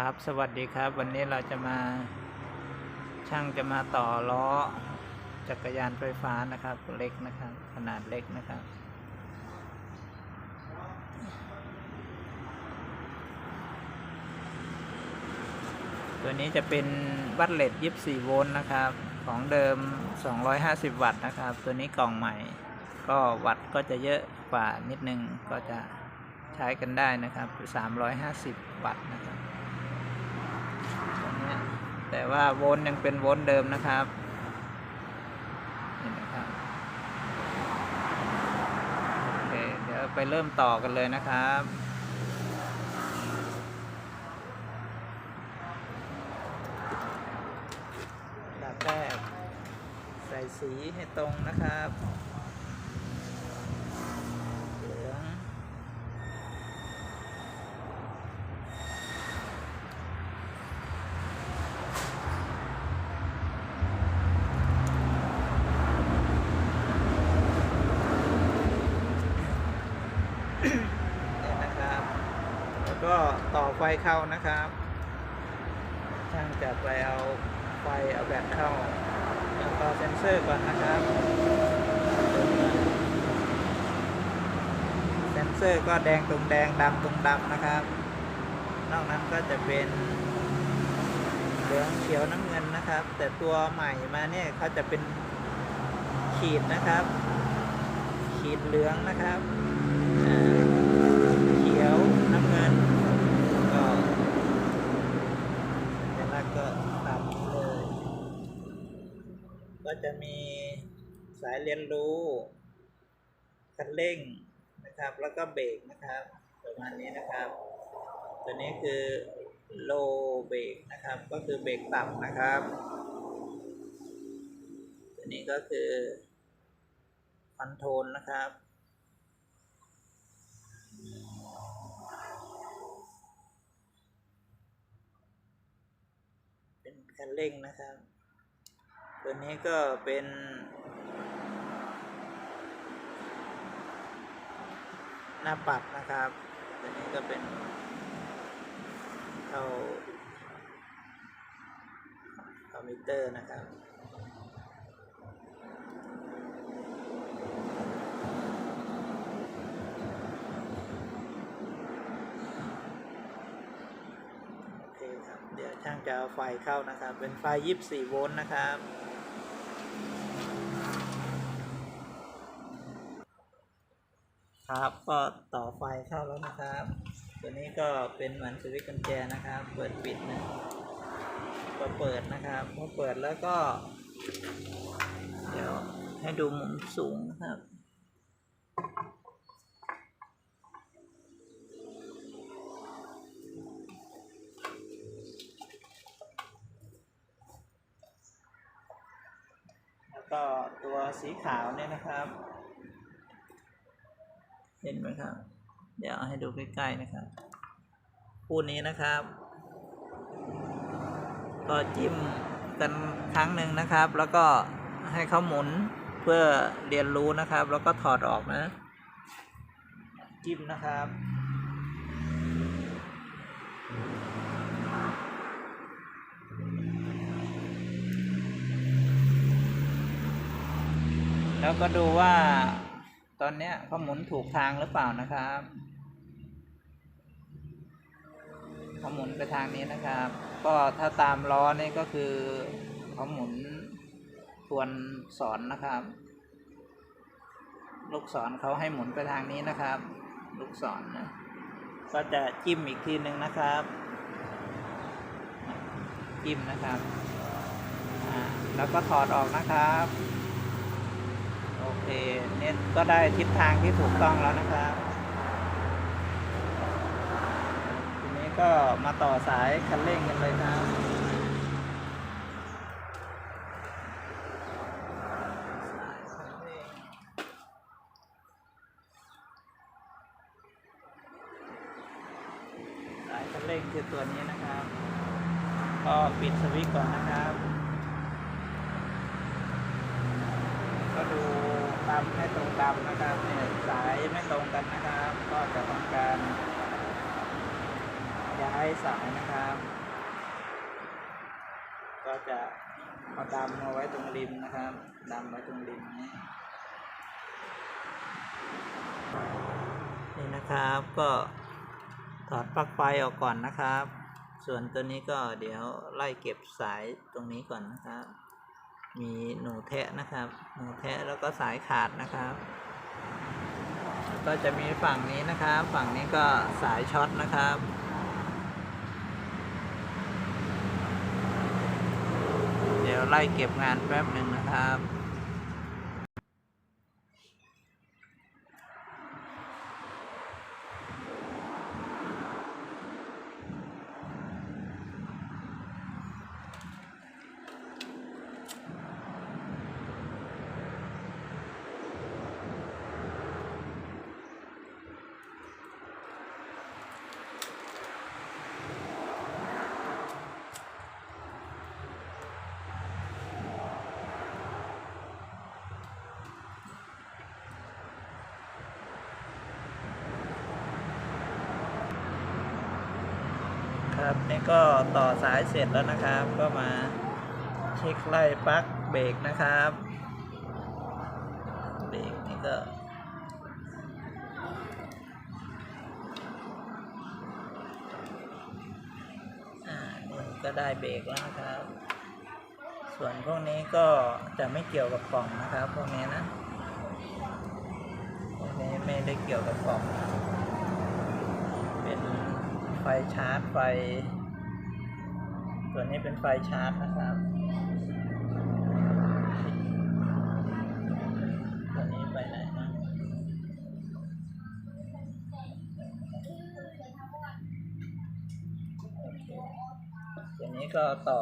ครับ สวัสดีครับ วันนี้เราจะมาช่างจะมาต่อล้อจักรยานไฟฟ้านะครับ เล็กนะครับ ขนาดเล็กนะครับ ตัวนี้จะเป็นวัตต์เลด24โวลต์นะครับ ของเดิม 250 วัตต์นะครับ ตัวนี้กล่องใหม่ ก็วัตต์ก็จะเยอะกว่านิดนึงก็จะใช้กันได้นะครับ 350 วัตต์นะครับตัวเนี้ย แต่ว่าโวลต์ยังเป็นโวลต์เดิมนะครับนี่นะครับโอเคเดี๋ยวไปเริ่มต่อกันเลยนะครับดับแรกใส่สีให้ตรงนะครับเหลืองเนี่ยนะครับ แล้วก็ต่อไฟ เข้านะครับช่างจะไปเอาไฟเอาแบตเข้าแล้วต่อเซ็นเซอร์ก่อนนะครับ เซ็นเซอร์ก็แดงตรงแดงดำตรงดำนะครับ นอกนั้นก็จะเป็นเหลืองเขียวน้ำเงินนะครับ แต่ตัวใหม่มาเนี่ยเขาจะเป็นขีดนะครับ ขีดเหลืองนะครับอ่าเขียวน้ำเงินก็ สัญลักษณ์ก็ตามนี้เลย ก็จะมีสายเรียนรู้คันเร่งนะครับ แล้วก็เบรกนะครับ ประมาณนี้นะครับ ตัวนี้คือ low เบรกนะครับ ก็คือเบรกต่ำนะครับ ตัวนี้ก็คือคอนโทรลนะครับเป็นคันเร่งนะครับ ตัวนี้ก็เป็นหน้าปัดนะครับ ตัวนี้ก็เป็นเข้าคอมพิวเตอร์นะครับ โอเคครับ เดี๋ยวช่างจะเอาไฟเข้านะครับ เป็นไฟ 24 โวลต์นะครับ ครับก็ต่อไฟเข้าแล้วนะครับ ตัวนี้ก็เป็นเหมือนสวิตช์กุญแจนะครับ เปิดปิดนะก็เปิดนะครับพอเปิดแล้วก็ เดี๋ยวให้ดูมุมสูงนะครับแล้วก็ตัวสีขาวเนี่ยนะครับ เห็นไหมครับ เดี๋ยวให้ดูใกล้ๆนะครับคู่นี้นะครับ ก็จิ้มกันครั้งหนึ่งนะครับ แล้วก็ให้เขาหมุนเพื่อเรียนรู้นะครับ แล้วก็ถอดออกนะ จิ้มนะครับแล้วก็ดูว่า ตอนเนี้ยเขาหมุนถูกทางหรือเปล่านะครับเขาหมุนไปทางนี้นะครับ ก็ถ้าตามล้อนี่ก็คือเขาหมุนทวนสอนนะครับ ลูกศรเขาให้หมุนไปทางนี้นะครับ ลูกศรนะก็จะจิ้มอีกทีหนึ่งนะครับ จิ้มนะครับแล้วก็ถอดออกนะครับ โอเคเนี่ยก็ได้ทิศทางที่ถูกต้องแล้วนะครับ ทีนี้ก็มาต่อสายคันเร่งกันเลยครับสายคันเร่งสายคันเร่งคือตัวนี้นะครับ ก็ปิดสวิตช์ก่อนนะครับ ก็ดูตาม ให้ตรงตามนะครับเนี่ยสายไม่ตรงกันนะครับ ก็จะทำการย้ายสายนะครับ ก็จะเอาดำมาไว้ตรงริมนะครับดำไว้ตรงริมนี้นี่นะครับก็ถอดปลั๊กไฟออกก่อนนะครับ ส่วนตัวนี้ก็เดี๋ยวไล่เก็บสายตรงนี้ก่อนนะครับ มีหนูแทะนะครับ หนูแทะแล้วก็สายขาดนะครับ ก็จะมีฝั่งนี้นะครับ ฝั่งนี้ก็สายช็อตนะครับเดี๋ยวไล่เก็บงานแป๊บหนึ่งนะครับ ครับนี่ก็ต่อสายเสร็จแล้วนะครับ ก็มาเช็คไล่ปลั๊กเบรกนะครับเบรกนี่ก็อ่านี่ก็ได้เบรกแล้วนะครับ ส่วนพวกนี้ก็จะไม่เกี่ยวกับกล่องนะครับ พวกนี้นะ พวกนี้ไม่ได้เกี่ยวกับกล่องเป็น ไฟชาร์จไฟ ตัวนี้เป็นไฟชาร์จนะครับตัวนี้ไปไหนนะโอเคตัวนี้ก็ต่อ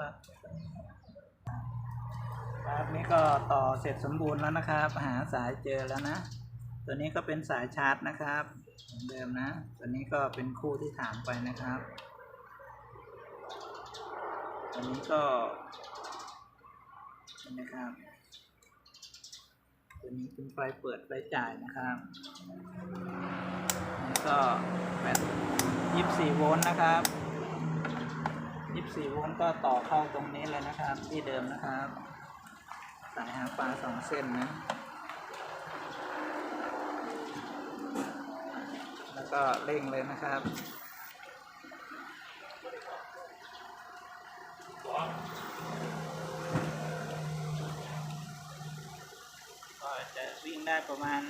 เสียบปลั๊กครับนี่ก็ต่อเสร็จสมบูรณ์แล้วนะครับ หาสายเจอแล้วนะ ตัวนี้ก็เป็นสายชาร์จนะครับเหมือนเดิมนะ ตัวนี้ก็เป็นคู่ที่ถามไปนะครับ ตัวนี้ก็เห็นนะครับ ตัวนี้เป็นไฟเปิดไฟจ่ายนะครับนี่ก็แบต24 โวลต์นะครับ 24โวลต์ก็ต่อเข้าตรงนี้เลยนะครับ ที่เดิมนะครับสายหางปลาสองเส้นนะ แล้วก็เร่งเลยนะครับก็จะวิ่งได้ประมาณ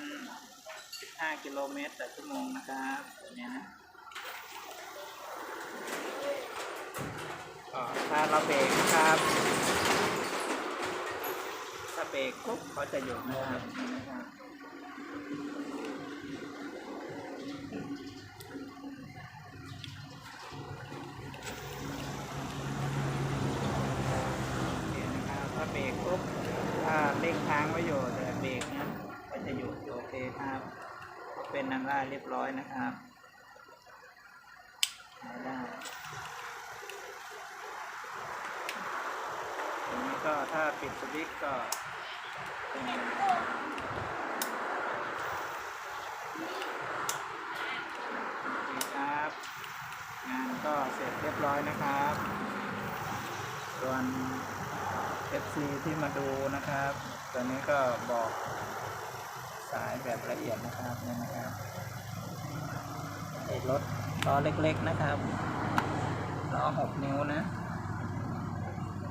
15 กิโลเมตรต่อชั่วโมงนะครับตัวนี้นะ ก็ถ้าเราเบรกนะครับ ถ้าเบรกปุ๊บเขาจะหยุดนะครับนี่นะครับโอเครับถ้าเบรกปุ๊บถ้าเร่งค้างไว้อยู่แต่เบรกเนี้ยก็จะหยุดโอเคครับเป็นนันว่าเรียบร้อยนะครับได้ ทีนี้ ก็ถ้าปิดสวิตช์ก็โอเคครับ งานก็เสร็จเรียบร้อยนะครับ ส่วน FC ที่มาดูนะครับตัวนี้ก็บอกสายแบบละเอียดนะครับนี่นะครับไอ้รถล้อเล็กๆนะครับล้อหกนิ้วนะ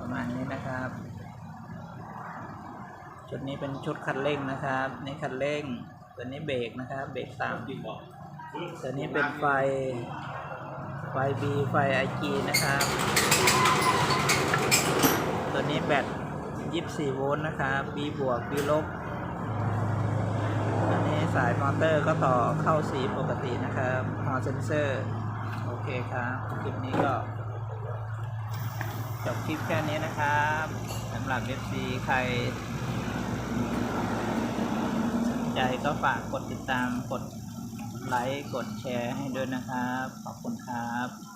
ประมาณนี้นะครับ ชุดนี้เป็นชุดคันเร่งนะครับ นี่คันเร่ง ตัวนี้เบรกนะครับ เบรกตามตัวนี้เป็นไฟ ไฟ B ไฟ IG นะครับ ตัวนี้แบต24โวลต์นะครับ B บวก B ลบอันนี้สายมอเตอร์ก็ต่อเข้าสีปกตินะครับฮอเซนเซอร์ โอเคครับ คลิปนี้ก็ จบคลิปแค่นี้นะครับสำหรับเอฟซีใครสนใจก็ฝากกดติดตามกดไลค์กดแชร์ให้ด้วยนะครับ ขอบคุณครับ